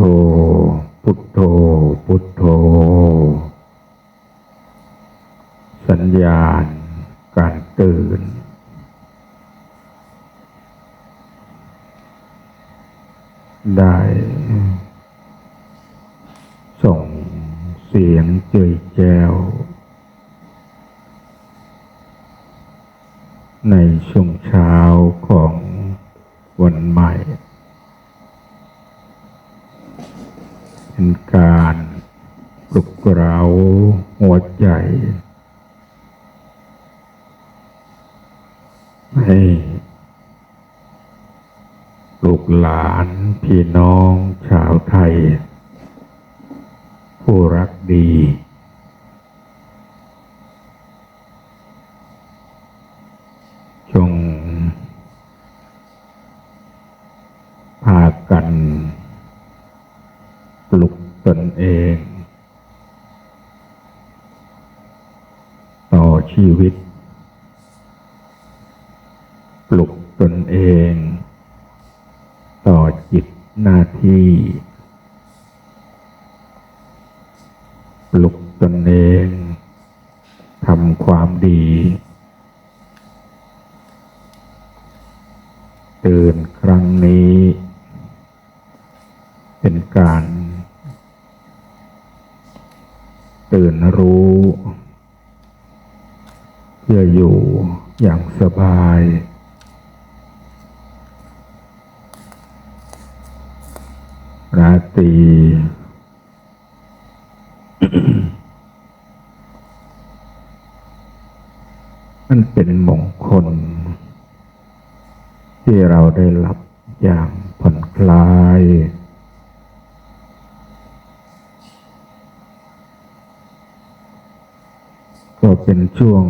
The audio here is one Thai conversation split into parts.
โธ พุทโธ พุทโธ สัญญาณ การตื่น ได้ ส่งเสียงเจยแจว ในช่วงเช้าของวันใหม่ เป็นการปลุกเร้าหัวใจ ให้ลูกหลาน พี่น้องชาวไทย ผู้รักดี จงพากัน ปลุกตนเอง ต่อชีวิต ปลุกตนเอง ต่อจิตหน้า ที่ ปลุกตนเองทำความดี ตื่นครั้งนี้ เป็นการ ตื่นรู้ เพื่ออยู่อย่างสบาย ราตรีมันเป็นมงคล ที่เราได้รับอย่างผ่อนคลาย ก็เป็นช่วง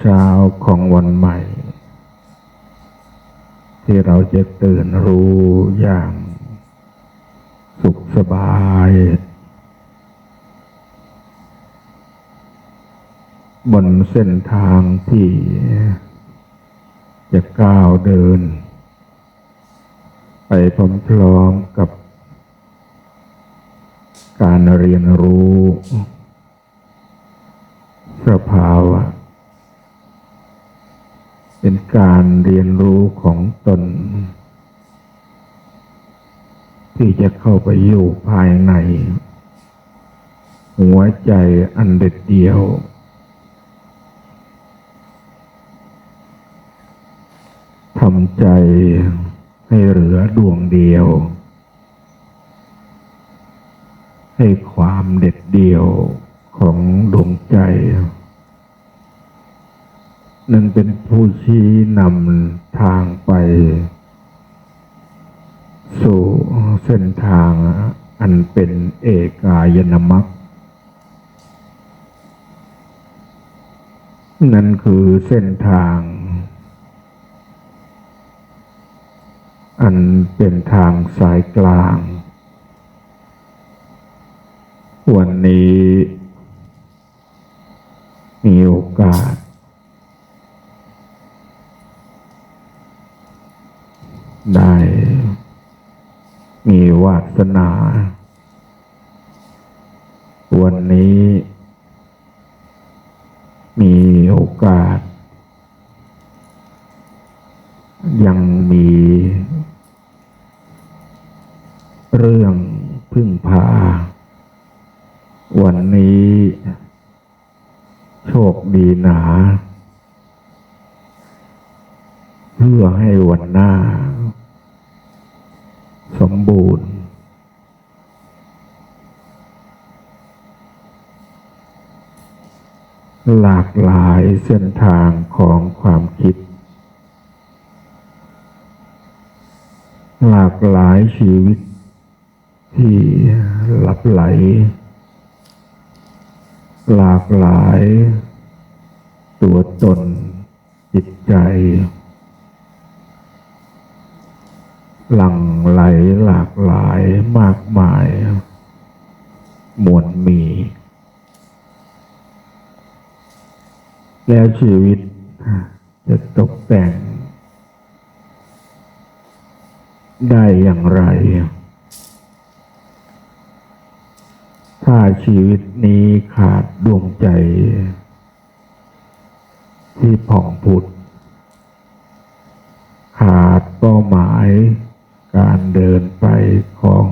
เช้าของวันใหม่ ที่เราจะตื่นรู้อย่าง สุขสบาย บนเส้นทางที่ จะก้าวเดิน ไปพร้อมๆกับการเรียนรู้ สภาวะ เป็นการเรียนรู้ของตน ที่จะเข้าไปอยู่ภายใน หัวใจอันเด็ดเดียว ทำใจให้เหลือดวงเดียว ให้ความเด็ดเดียวของดวงใจ นั่นเป็นผู้ชี้นำทางไป สู่เส้นทางอันเป็นเอกายนมัคนั่นคือเส้นทาง อันเป็นทางสายกลาง วันนี้ มีโอกาส ได้ วาสนา วันนี้ มีโอกาส ยังมี เรื่องพึ่งพา วันนี้ โชคดีหนา เพื่อให้วันหน้าสมบูรณ์ หลากหลายเส้นทางของความคิด หลากหลายชีวิตที่หลับไหล หลากหลาย ตัวตนจิตใจ หลั่งไหลหลากหลายมากมาย มวลมี แล้วชีวิตจะตกแต่ง ได้อย่างไร ถ้าชีวิตนี้ขาดดวงใจ ที่ผ่องพุทธขาดเป้าหมายการเดินไปของ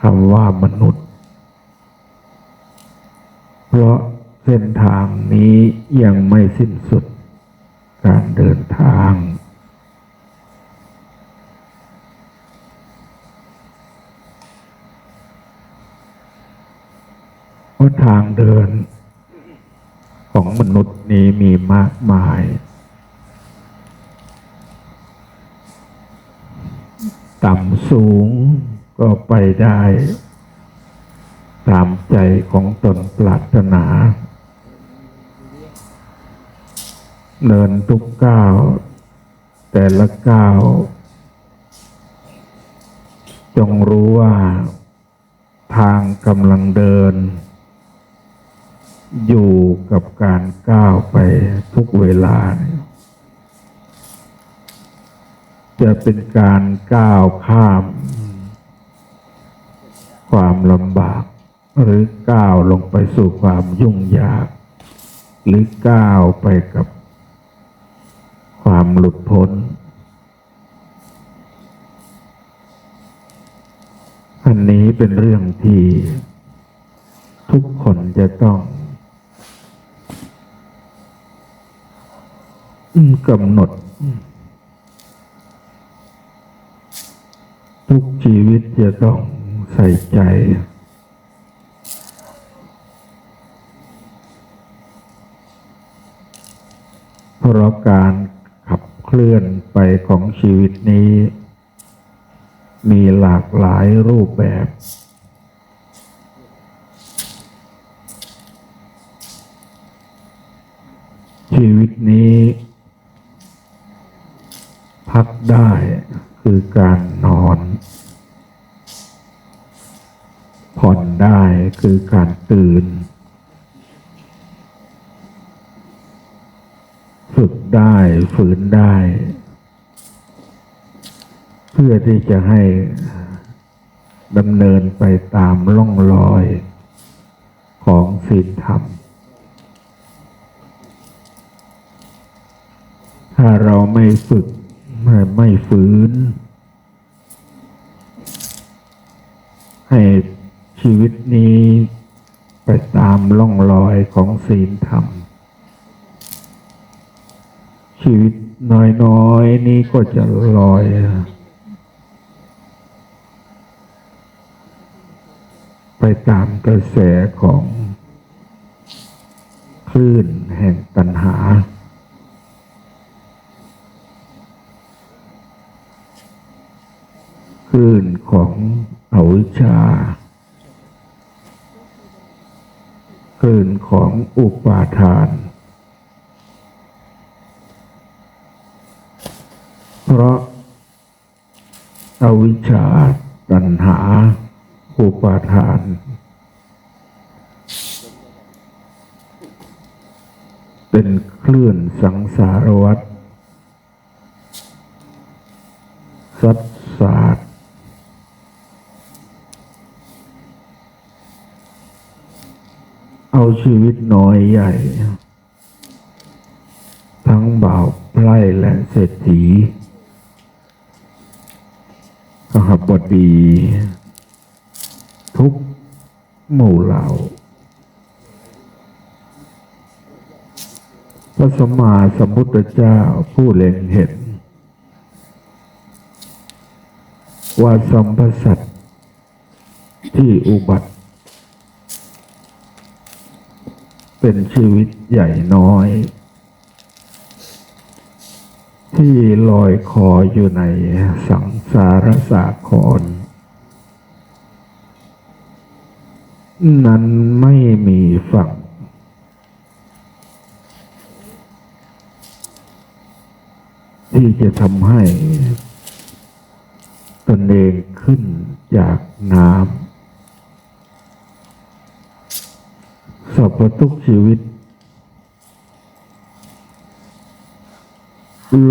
คำว่ามนุษย์ เพราะ เส้นทางนี้ยังไม่สิ้นสุดการเดินทางเพราะทางเดินของมนุษย์นี้มีมากมาย ต่ำสูงก็ไปได้ ตามใจของตนปรารถนา เดินทุกก้าว แต่ละก้าว จงรู้ว่า ทางกำลังเดิน อยู่กับการก้าวไปทุกเวลา จะเป็นการก้าวข้าม ความลำบาก หรือก้าวลงไปสู่ความยุ่งยาก หรือก้าวไปกับ ความหลุดพ้น อันนี้เป็นเรื่องที่ทุกคนจะต้องกำหนด ทุกชีวิตจะต้องใส่ใจ เพราะการ เคลื่อนไปของชีวิตนี้ มีหลากหลายรูปแบบ ชีวิตนี้ พักได้คือการนอน ผ่อนได้คือการตื่น ฝึกได้ฝืนได้ เพื่อที่จะให้ดำเนินไปตามล่องรอยของศีลธรรม ถ้าเราไม่ฝึกไม่ไม่ฝืน ให้ชีวิตนี้ไปตามล่องรอยของศีลธรรม ชีวิตน้อยๆนี้ก็จะลอย ไปตามกระแสของคลื่นแห่งตัณหา คลื่นของอวิชชา คลื่นของอุปาทาน เพราะอวิชชาตัณหา อุปาทาน เป็นคลื่นสังสารวัฏซัดสาดเอาชีวิตน้อยใหญ่ ทั้งบ่าวไพร่และเศรษฐี บดี ทุกหมู่เหล่าพระสมมาสัมพุทธเจ้าผู้เล็งเห็น ว่าสัมพสัตที่อุบัติ เป็นชีวิตใหญ่น้อย ที่ลอยคออยู่ในสังสารสาคร นั้นไม่มีฝั่ง ที่จะทำให้ตนเองขึ้นจากน้ำสรรพทุกชีวิต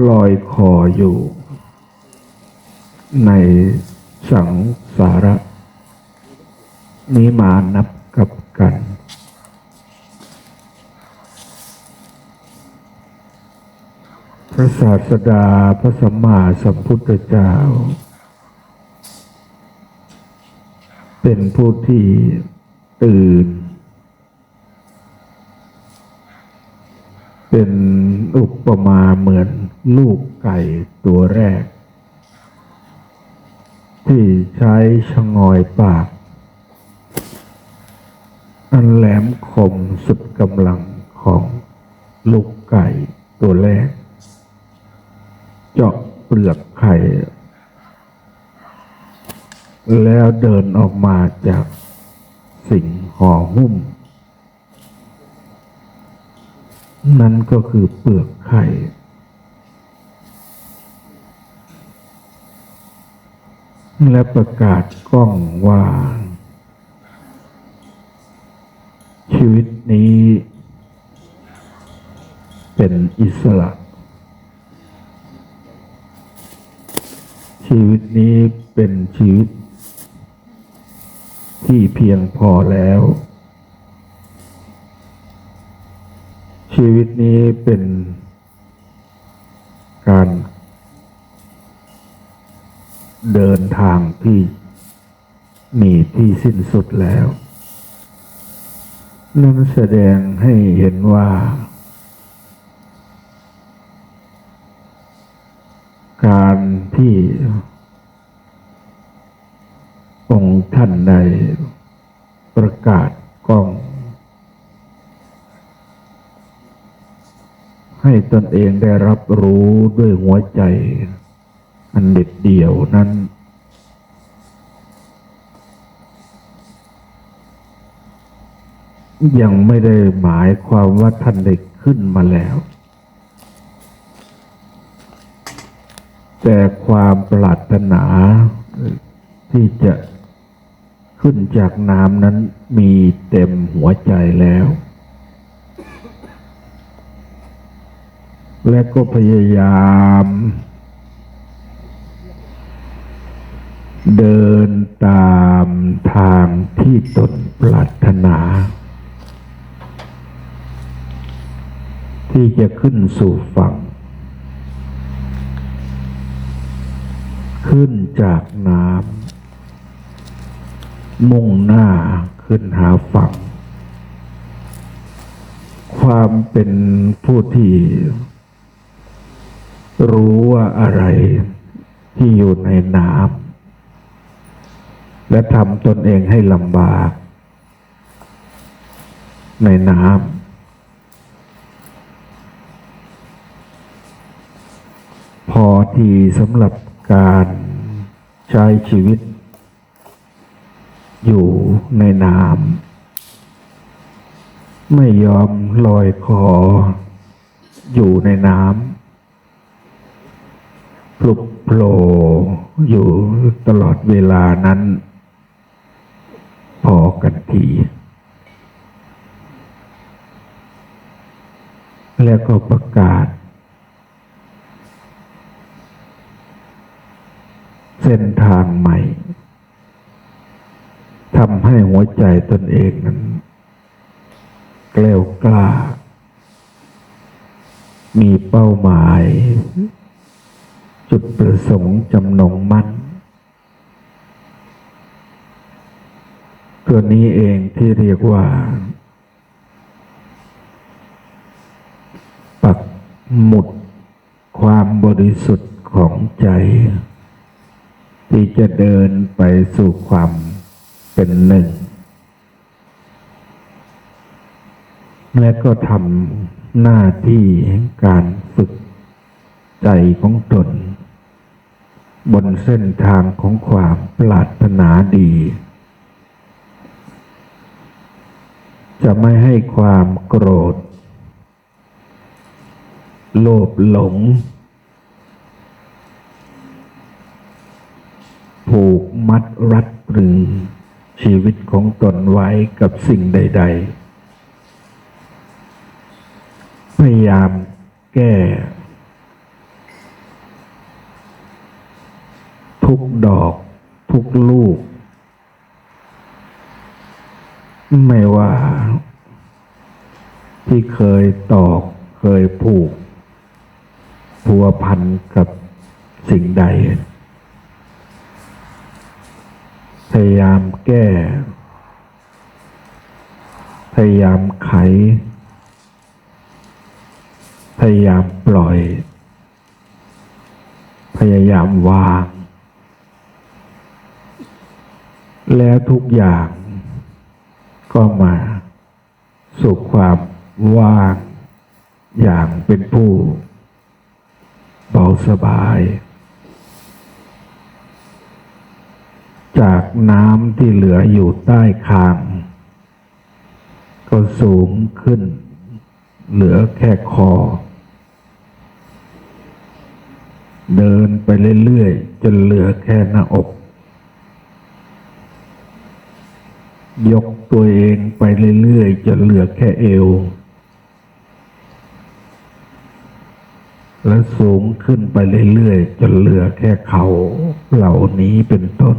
ลอยคออยู่ ในสังสาระ นี้มานับกับกัน พระศาสดาพระสัมมาสัมพุทธเจ้า เป็นผู้ที่ตื่น เป็นอุปมาเหมือนลูกไก่ตัวแรก ที่ใช้ชงอยปาก อันแหลมคมสุดกำลังของลูกไก่ตัวแรก เจาะเปลือกไข่ แล้วเดินออกมาจากสิ่งห่อหุ้ม นั่นก็คือเปลือกไข่ และประกาศกล้องว่า ชีวิตนี้ เป็นอิสระ ชีวิตนี้เป็นชีวิต ที่เพียงพอแล้ว ชีวิตนี้เป็นการเดินทางที่มีที่สิ้นสุดแล้ว นั่นแสดงให้เห็นว่า การที่องค์ท่านใดประกาศกล้อง ให้ตนเองได้รับรู้ด้วยหัวใจ อันเด็ดเดี่ยวนั้น ยังไม่ได้หมายความว่าท่านได้ขึ้นมาแล้ว แต่ความปรารถนาที่จะขึ้นจากน้ำนั้นมีเต็มหัวใจแล้ว และก็พยายาม เดินตามทางที่ตนปรารถนา ที่จะขึ้นสู่ฝั่ง ขึ้นจากน้ำมุ่งหน้าขึ้นหาฝั่ง ความเป็นผู้ที่ รู้ว่าอะไรที่อยู่ในน้ำและทำตนเองให้ลำบาก ในน้ำพอที่สำหรับการใช้ชีวิต อยู่ในน้ำไม่ยอมลอยคออยู่ในน้ำ ปลุกโผล่อยู่ตลอดเวลานั้น พอกันที แล้วก็ประกาศ เส้นทางใหม่ทำให้หัวใจตนเองนั้น แกล้วกล้า มีเป้าหมาย จุดประสงค์จำนงมั่น ตัวนี้เองที่เรียกว่า ปักหมุดความบริสุทธิ์ของใจ ที่จะเดินไปสู่ความเป็นหนึ่ง และก็ทำหน้าที่การฝึกใจของตน บนเส้นทางของความปรารถนาดี จะไม่ให้ความโกรธ โลภหลง ผูกมัดรัดรึงชีวิตของตนไว้กับสิ่งใด ๆ พยายามแก้ ทุกดอก ทุกลูก ไม่ว่า ที่เคยตอกเคยผูกพัวพันกับสิ่งใด พยายามแก้ พยายามไข พยายามปล่อย พยายามวาง แล้วทุกอย่างก็มาสู่ความว่างอย่างเป็นผู้เบาสบาย จากน้ำที่เหลืออยู่ใต้คาง ก็สูงขึ้น เหลือแค่คอ เดินไปเรื่อยๆ จนเหลือแค่หน้าอก ยกตัวเองไปเรื่อยๆจนเหลือแค่เอว และสูงขึ้นไปเรื่อยๆจนเหลือแค่เขาเหล่านี้เป็นต้น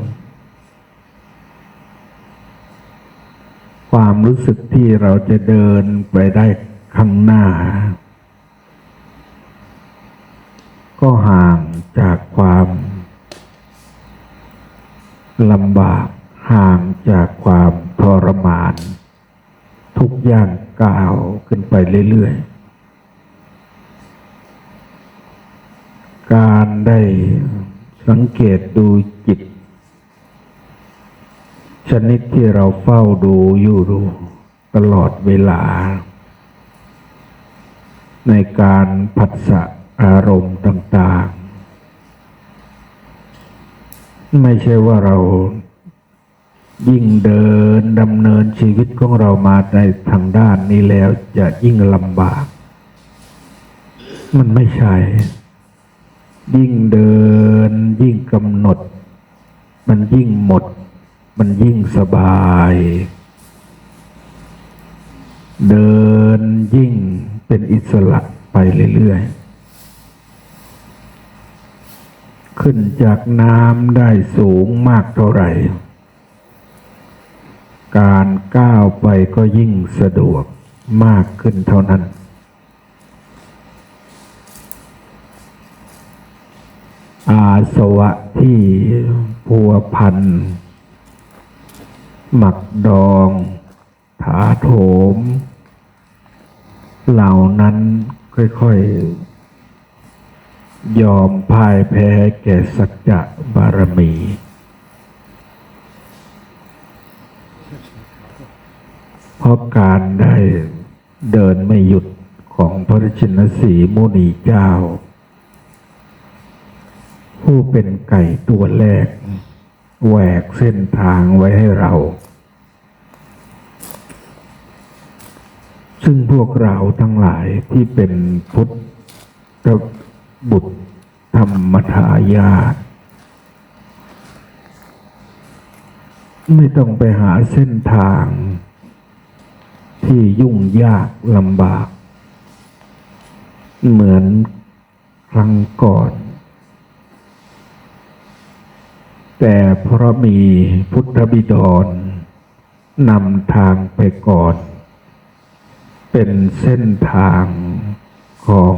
ความรู้สึกที่เราจะเดินไปได้ข้างหน้า ก็ห่างจากความลำบากห่างจากความ ทรมาน ทุกอย่างก้าวขึ้นไปเรื่อยๆ การได้สังเกตดูจิต ชนิดที่เราเฝ้าดูอยู่ดูตลอดเวลา ในการผัสสะอารมณ์ต่าง ๆ ไม่ใช่ว่าเรา ยิ่งเดินดำเนินชีวิตของเรามาในทางด้านนี้แล้วจะยิ่งลำบาก มันไม่ใช่ ยิ่งเดิน ยิ่งกำหนด มันยิ่งหมด มันยิ่งสบาย เดินยิ่งเป็นอิสระไปเรื่อย ๆขึ้นจากน้ำได้สูงมากเท่าไหร่ การก้าวไปก็ยิ่งสะดวกมากขึ้นเท่านั้น อาสวะที่พัวพัน หมักดอง ถาโถม เหล่านั้นค่อยๆ ยอมพ่ายแพ้แก่สัจจะบารมี เพราะการได้เดินไม่หยุดของพระราชินสีมุนีเจ้า ผู้เป็นไก่ตัวแรกแหวกเส้นทางไว้ให้เรา ซึ่งพวกเราทั้งหลายที่เป็นพุทธบุตรธรรมทายาทไม่ต้องไปหาเส้นทาง ที่ยุ่งยากลำบาก เหมือนครั้งก่อน แต่เพราะมีพุทธบิดรนำทางไปก่อน เป็นเส้นทางของ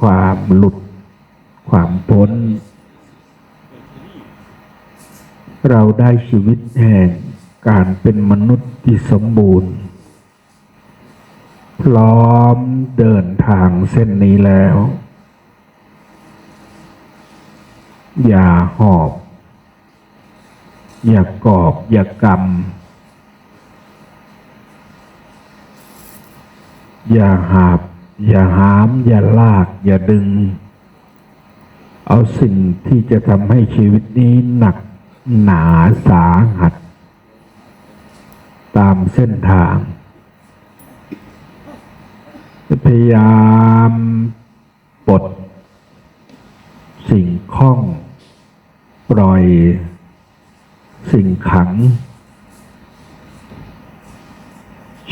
ความหลุด ความพ้น เราได้ชีวิตแห่งการเป็นมนุษย์ที่สมบูรณ์ พร้อมเดินทางเส้นนี้แล้ว อย่าหอบ อย่ากอบ อย่ากรรมอย่าหาบ อย่าหาม อย่าลาก อย่าดึง เอาสิ่งที่จะทำให้ชีวิตนี้หนักหนาสาหัส ตามเส้นทาง พยายามปลดสิ่งข้อง ปล่อย สิ่งขัง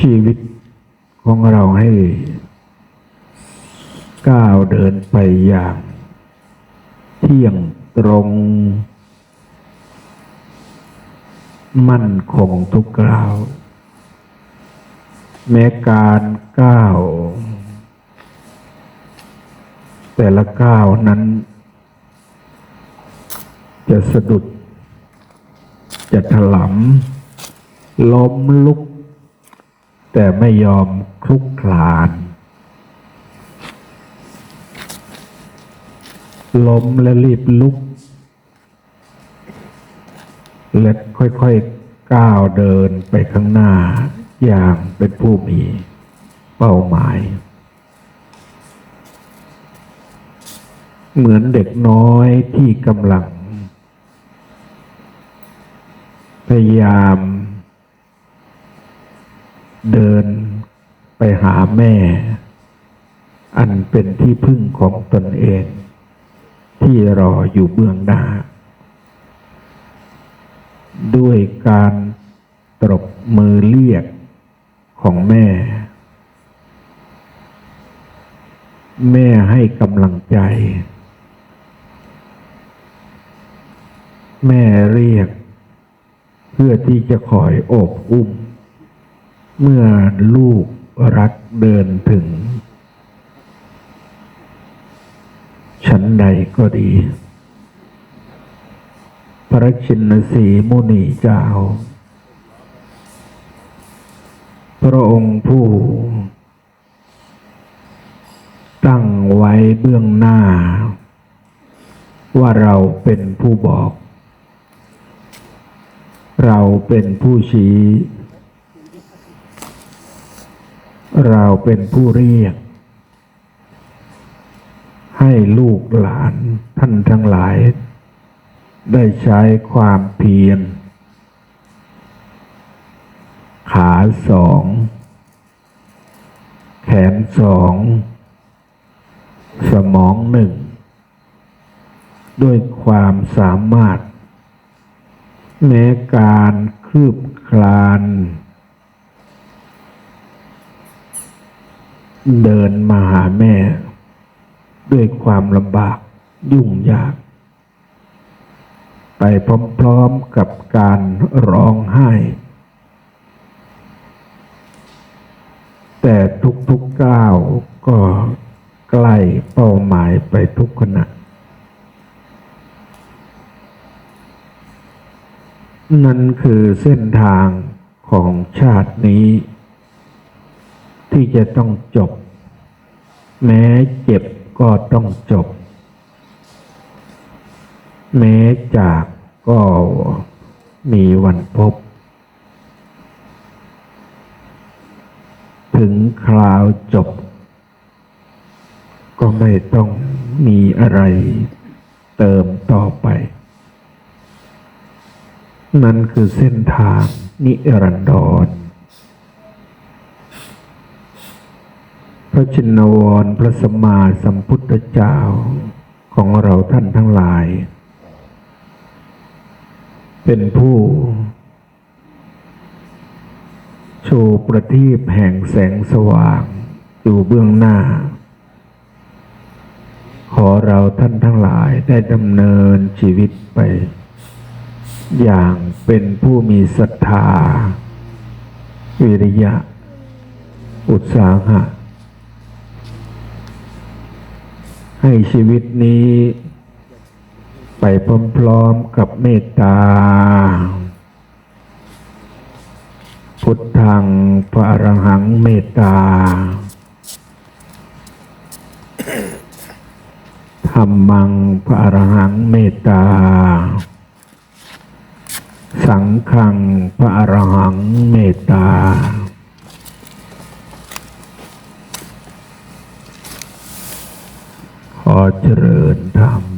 ชีวิตของเราให้ก้าวเดินไปอย่าง เที่ยงตรง มั่นคงทุกกล่าว แม้การก้าว แต่ละก้าวนั้น จะสะดุด จะถลำล้มลุก แต่ไม่ยอมคลุกคลาน ล้มและรีบลุก และค่อยๆก้าวเดินไปข้างหน้าอย่างเป็นผู้มีเป้าหมาย เหมือนเด็กน้อยที่กำลัง พยายาม เดินไปหาแม่ อันเป็นที่พึ่งของตนเอง ที่รออยู่เบื้องหน้า ด้วยการตรบมือเรียกของแม่ แม่ให้กำลังใจ แม่เรียก เพื่อที่จะคอยโอบอุ้ม เมื่อลูกรักเดินถึง ชั้นใดก็ดี พระชินสีมุนีเจ้า พระองค์ผู้ ตั้งไว้เบื้องหน้า ว่าเราเป็นผู้บอก เราเป็นผู้ชี้ เราเป็นผู้เรียก ให้ลูกหลานท่านทั้งหลาย ได้ใช้ความเพียร ขาสอง แขนสอง สมองหนึ่ง ด้วยความสามารถ แม้การคืบคลาน เดินมาหาแม่ ด้วยความลำบากยุ่งยาก ไปพร้อมๆกับการร้องไห้ แต่ทุกๆก้าวก็ใกล้เป้าหมายไปทุกขณะ นั่นคือเส้นทางของชาตินี้ ที่จะต้องจบ แม้เจ็บก็ต้องจบ แม้จากก็มีวันพบ ถึงคราวจบ ก็ไม่ต้องมีอะไรเติมต่อไป นั่นคือเส้นทางนิรันดร พระชินวรพระสมมาสัมพุทธเจ้าของเราท่านทั้งหลาย เป็นผู้โชว์ประทีปแห่งแสงสว่างอยู่เบื้องหน้า ขอเราท่านทั้งหลายได้ดำเนินชีวิตไป อย่างเป็นผู้มีศรัทธา วิริยะ อุตสาหะ ให้ชีวิตนี้ ไปพร้อมๆกับเมตตา พุทธังพระอรหังเมตตาธรรมังพระอรหังเมตตา สังฆังพระอรหังเมตตา ขอเจริญธรรม